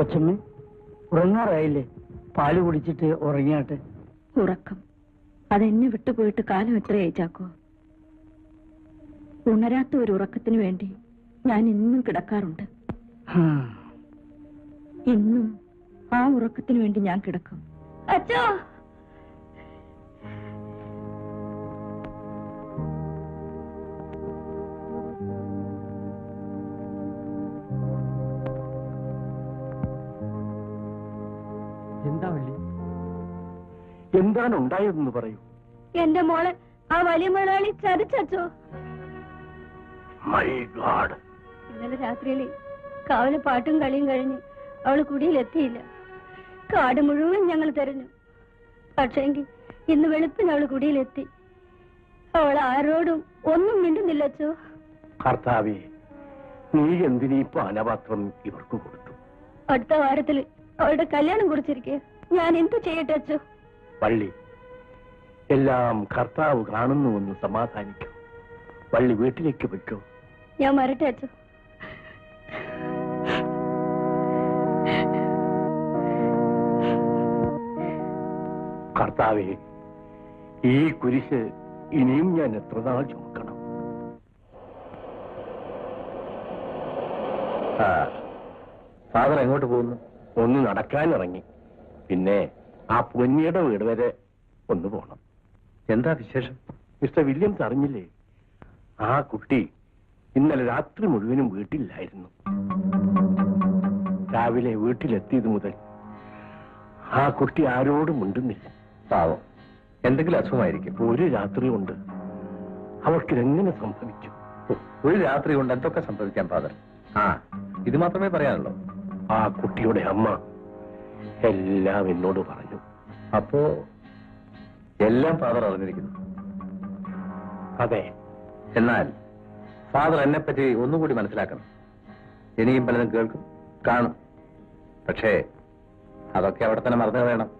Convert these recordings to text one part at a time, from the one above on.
കൊച്ചമ്മ ഉറങ്ങാറായില്ലേ? പാൽ കുടിച്ചിട്ട് ഉറങ്ങിയാട്ടെ. ഉറക്കം. അതെന്നെ വിട്ടുപോയിട്ട് കാലം എത്രയായി ചാക്കോ ഉണരാത്ത ഒരു ഉറക്കത്തിന് വേണ്ടി ഞാൻ ഇന്നും കിടക്കാറുണ്ട്. ഇന്നും ആ ഉറക്കത്തിന് വേണ്ടി ഞാൻ കിടക്കും. അച്ഛോ! എന്താണ് ഉണ്ടായതെന്ന് പറയൂ. എന്റെ മോളെ ആ വലിയ മുതലാളി ചതിച്ചോ മൈ ഗാഡ് ഇന്നലെ രാത്രിയിൽ കാവൽ പാട്ടും കളിയും കഴിഞ്ഞ് അവൾ കുടിയിലെത്തിയില്ല. കാട് മുഴുവൻ ഞങ്ങൾ തെരഞ്ഞു. പക്ഷേങ്കിൽ ഇന്ന് വെളുപ്പിന് അവൾ കുടിയിലെത്തി. അവൾ ആരോടും ഒന്നും മിണ്ടുന്നില്ല അച്ചോ. കർത്താവേ നീ എന്തിനീ പാനപാത്രം ഇവർക്ക് കൊടുത്തു? അടുത്ത വാരത്തിൽ അവളുടെ കല്യാണം കുറിച്ചിരിക്കെ. ഞാൻ എന്തു ചെയ്യട്ടെ അച്ചോ? വള്ളി. എല്ലാം കർത്താവ് കാണുന്നുവെന്ന് സമാധാനിക്കൂ. പള്ളി വീട്ടിലേക്ക് വയ്ക്കോ ഞാൻ വരട്ടെ അച്ചോ കർത്താവേ ഈ കുരിശ് ഇനിയും ഞാൻ എത്ര നാൾ ചുമക്കണം? ഫാദർ എങ്ങോട്ട് പോകുന്നു? ഒന്ന് നടക്കാനിറങ്ങി പിന്നെ ആ പൊന്നിയുടെ വീട് വരെ ഒന്ന് പോണം. എന്താ വിശേഷം? മിസ്റ്റർ വില്യംസ് അറിഞ്ഞില്ലേ? ആ കുട്ടി ഇന്നലെ രാത്രി മുഴുവനും വീട്ടിലായിരുന്നു. രാവിലെ വീട്ടിലെത്തിയത് മുതൽ ആ കുട്ടി ആരോടും ഉണ്ടെന്നില്ല പാവം. എന്തെങ്കിലും അസുഖമായിരിക്കും. ഒരു രാത്രി കൊണ്ട് അവൾക്ക് എങ്ങനെ സംഭവിച്ചു? ഒരു രാത്രി കൊണ്ട് എന്തൊക്കെ സംഭവിക്കാൻ ഫാദർ? ആ ഇത് മാത്രമേ പറയാനുള്ളൂ. ആ കുട്ടിയുടെ അമ്മ എല്ലാം എന്നോട് പറഞ്ഞു. അപ്പോ എല്ലാം ഫാദർ അറിഞ്ഞിരിക്കുന്നു. അതെ. എന്നാൽ ഫാദർ എന്നെ പറ്റി ഒന്നുകൂടി മനസ്സിലാക്കണം. ഇനിയും പലതും കേൾക്കും കാണും. പക്ഷേ അതൊക്കെ അവിടെ തന്നെ മറന്നു വേണം.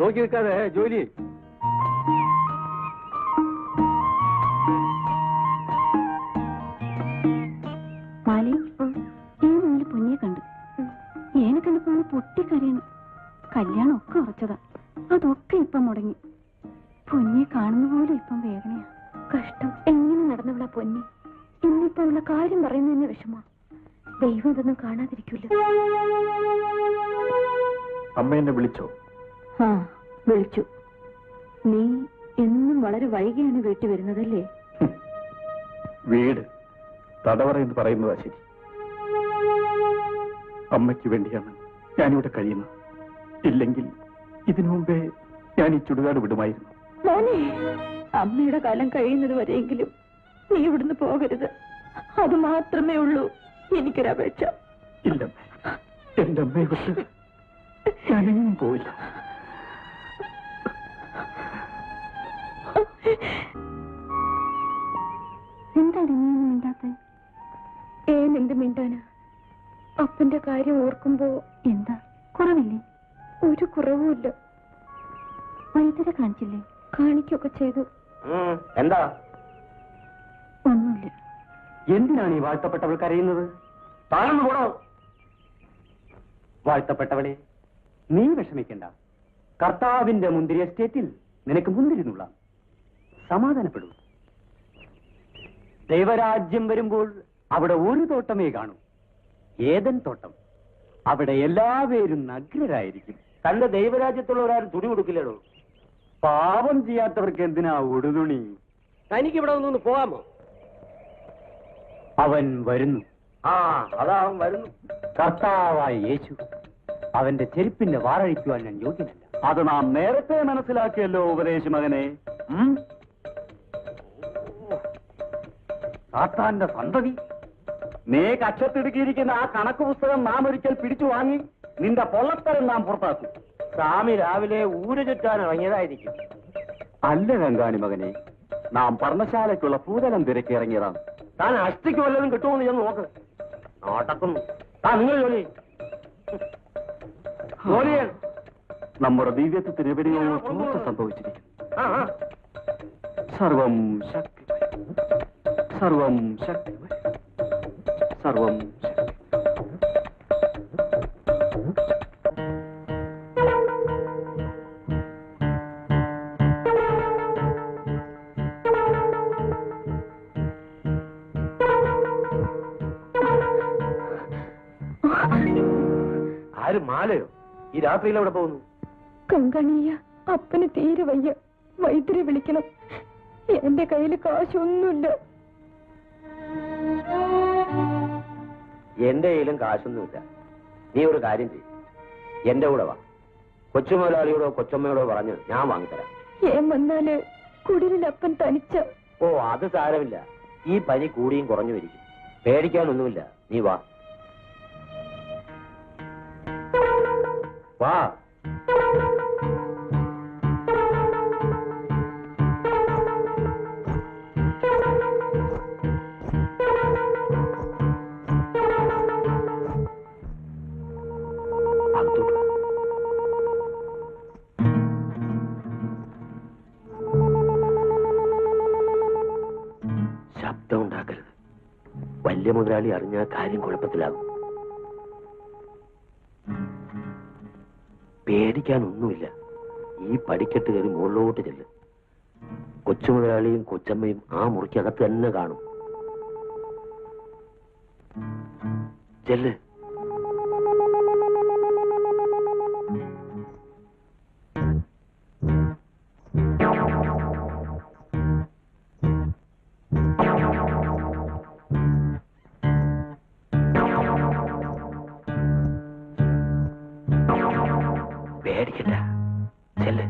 നോക്കി നിൽക്കാതെ ജോലി. മാലി ഈ മുന്നിൽ പൊന്നിയെ കണ്ടു. ഏനെ കണ്ടപ്പോ അവൾ പൊട്ടിക്കരയണം. കല്യാണം ഒക്കെ ഉറച്ചതാ. അതൊക്കെ ഇപ്പം മുടങ്ങി. പൊന്നിയെ കാണുന്ന പോലെ ഇപ്പം വേദനയാ. കഷ്ടം. എങ്ങനെ നടന്നവളാ പൊന്നി? ഇന്നിപ്പോ ഉള്ള കാര്യം പറയുന്നതിന് വിഷമാ ദൈവം ഇതൊന്നും കാണാതിരിക്കൂല. അമ്മ എന്നെ വിളിച്ചോ? ആ വിളിച്ചു. നീ എന്നും വളരെ വൈകിയാണ് വീട്ടിൽ വരുന്നതല്ലേ? വീട് തടവറ എന്ന് പറയുന്നതാ ശരി. അമ്മയ്ക്ക് വേണ്ടിയാണ് ഞാനിവിടെ കഴിയുന്നത്. ഇല്ലെങ്കിൽ ഇതിനു മുമ്പേ ഞാൻ ഈ ചുടുകാട് വിടുമായിരുന്നു. മോനെ അമ്മയുടെ കാലം കഴിയുന്നത് വരെയെങ്കിലും നീ ഇവിടുന്ന് പോകരുത്. അത് മാത്രമേ ഉള്ളൂ എനിക്കൊരപേക്ഷ. ഇല്ല എന്റെ അമ്മയെ കുറിച്ച് ഞാനെങ്ങും പോയില്ല എന്താണ് നീ ഒന്നും മിണ്ടാത്തെ ഏനെന്ത് മിണ്ടാനാ? അപ്പന്റെ കാര്യം ഓർക്കുമ്പോ എന്താ? കുറവില്ലേ? ഒരു കുറവുമില്ല വൈദ്യരെ കാണിച്ചില്ലേ? കാണിക്കൊക്കെ ചെയ്തു. എന്താ? ഒന്നുമില്ല. എന്തിനാണ് ഈ വാഴ്ത്തപ്പെട്ടവൾ കരയുന്നത്? താഴ്ന്നു പോടോ. വാഴ്ത്തപ്പെട്ടവളെ നീ വിഷമിക്കണ്ട. കർത്താവിന്റെ മുന്തിരി എസ്റ്റേറ്റിൽ നിനക്ക് മുന്തിരിന്നുള്ള സമാധാനപ്പെടൂ. ദൈവരാജ്യം വരുമ്പോൾ അവിടെ ഒരു തോട്ടമേ കാണൂ. ഏതൻ തോട്ടം. അവിടെ എല്ലാവരും നഗ്നരായിരിക്കും. തന്റെ ദൈവരാജ്യത്തുള്ളവരാരും തുണി കൊടുക്കില്ലടോ പാപം ചെയ്യാത്തവർക്ക് എന്തിനാ ഉടുതുണി? തനിക്ക് ഇവിടെ ഒന്ന് പോകാമോ? അവൻ വരുന്നു. ആ അതാ അവൻ വരുന്നു. കർത്താവായ യേശു അവന്റെ ചെരുപ്പിന്റെ വാറഴിക്കുവാൻ ഞാൻ യോഗ്യനല്ല. അത് നാം നേരത്തെ മനസ്സിലാക്കിയല്ലോ ഉപദേശ മകനെ സാത്താന്റെ സന്തതി. നീ കക്ഷത്തിടുക്കിയിരിക്കുന്ന ആ കണക്ക് പുസ്തകം നാം ഒരിക്കൽ പിടിച്ചു വാങ്ങി നിന്റെ പൊള്ളത്തരം നാം പുറത്താക്കും. സ്വാമി രാവിലെ ഊര് ചുറ്റാൻ ഇറങ്ങിയതായിരിക്കും. അല്ല രംഗാണി മകനെ നാം പർണശാലയ്ക്കുള്ള പൂതലം തിരക്കി ഇറങ്ങിയതാണ്. താൻ അഷ്ടിക്ക് വല്ലതും കിട്ടുമെന്ന് ഞാൻ നോക്ക്. നോട്ടക്കുന്നു താ നിങ്ങൾ ജോലി ചെയ്യ്. ജോലി ചെയ്യാൻ നമ്മുടെ ദിവ്യത്വത്തിന് എവിടെയോ ചോർച്ച സംഭവിച്ചിരിക്കുന്നു. സർവം ശക്തി സർവം ശക്തി. സർവം ശക്തി. ആര് മാലയോ? ഈ രാത്രിയിൽ അവിടെ പോകുന്നു? കങ്കണിയ അപ്പന് തീരെ വയ്യ. വൈദ്യരെ വിളിക്കണം. എന്റെ കയ്യിൽ കാശൊന്നുമില്ല. എന്റെ കയ്യിലും കാശൊന്നുമില്ല. നീ ഒരു കാര്യം ചെയ്യും. എന്റെ കൂടെ വാ. കൊച്ചുമുതലാളിയോടോ കൊച്ചമ്മയോടോ പറഞ്ഞു ഞാൻ വാങ്ങിത്തരാം. ഏൻ വന്നാൽ കുടിലപ്പൻ തനിച്ച ഓ അത് സാരമില്ല. ഈ പനി കൂടിയും കുറഞ്ഞു വരിക്കും. പേടിക്കാനൊന്നുമില്ല. നീ വാ. വാ. ശബ്ദം ഉണ്ടാക്കരുത് വലിയ മുതലാളി അറിഞ്ഞാൽ കാര്യം കുഴപ്പത്തിലാകും. പേടിക്കാനൊന്നുമില്ല. ഈ പടിക്കെട്ട് കയറി മുകളിലോട്ട് ചെല്ല്. കൊച്ചു മുതലാളിയും കൊച്ചമ്മയും ആ മുറിക്കകത്ത് തന്നെ കാണും. ചെല്ല്. ചെല്ല്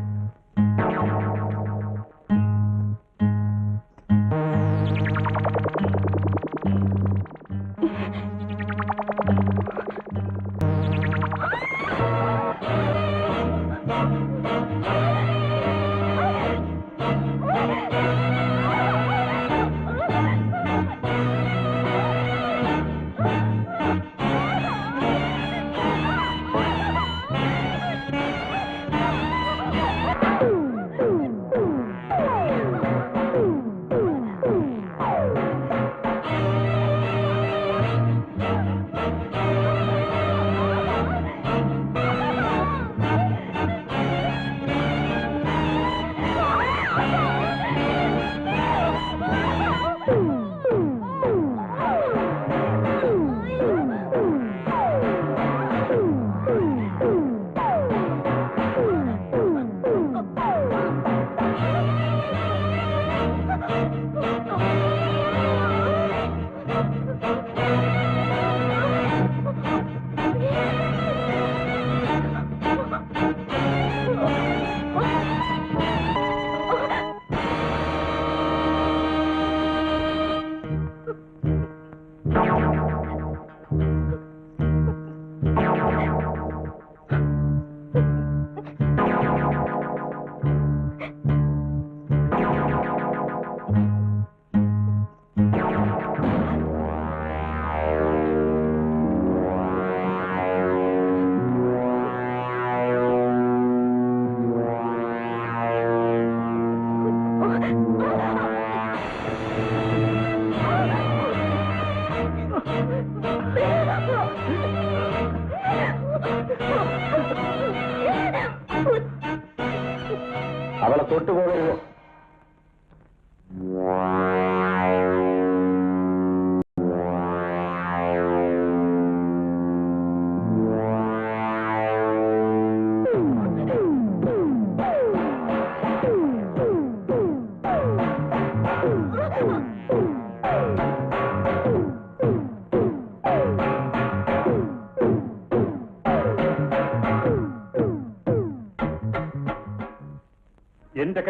தொட்டு போகணும்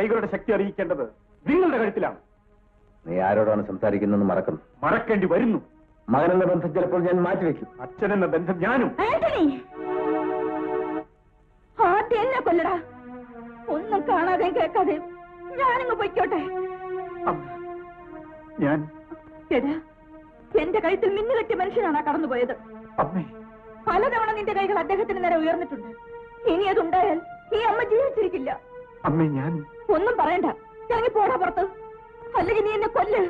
കൈകളുടെ ശക്തി അറിയിക്കേണ്ടത് നിങ്ങളുടെ കഴുത്തിലാണ്. നീ ആരോടാണ് സംസാരിക്കുന്നതെന്ന് മറക്കുന്നു. മറക്കേണ്ടി വരുന്നു. മകനെന്ന ബന്ധം ചിലപ്പോൾ ഞാൻ മാറ്റിവെക്കും. അച്ഛനെന്ന ബന്ധം ഞാനും. ആദ്യം എന്നെ കൊല്ലടാ. ഒന്നും കാണാതെ കേൾക്കാതെ ഞാനിങ്ങ് പൊയ്ക്കോട്ടെ. ഞാൻ എടാ എന്റെ കഴുത്തിൽ മിന്നുകെട്ടിയ മനുഷ്യനാണ് കടന്നുപോയത്. അമ്മേ. പലതവണ നിന്റെ കൈകൾ അദ്ദേഹത്തിന് നേരെ ഉയർന്നിട്ടുണ്ട്. ഇനി അതുണ്ടായാൽ ഈ അമ്മ ജീവിച്ചിരിക്കില്ല. അമ്മേ ഞാൻ ഒന്നും പറയണ്ട. ഇറങ്ങി പോടാ പുറത്ത്. അല്ലെങ്കിൽ നീ എന്നെ കൊല്ല്.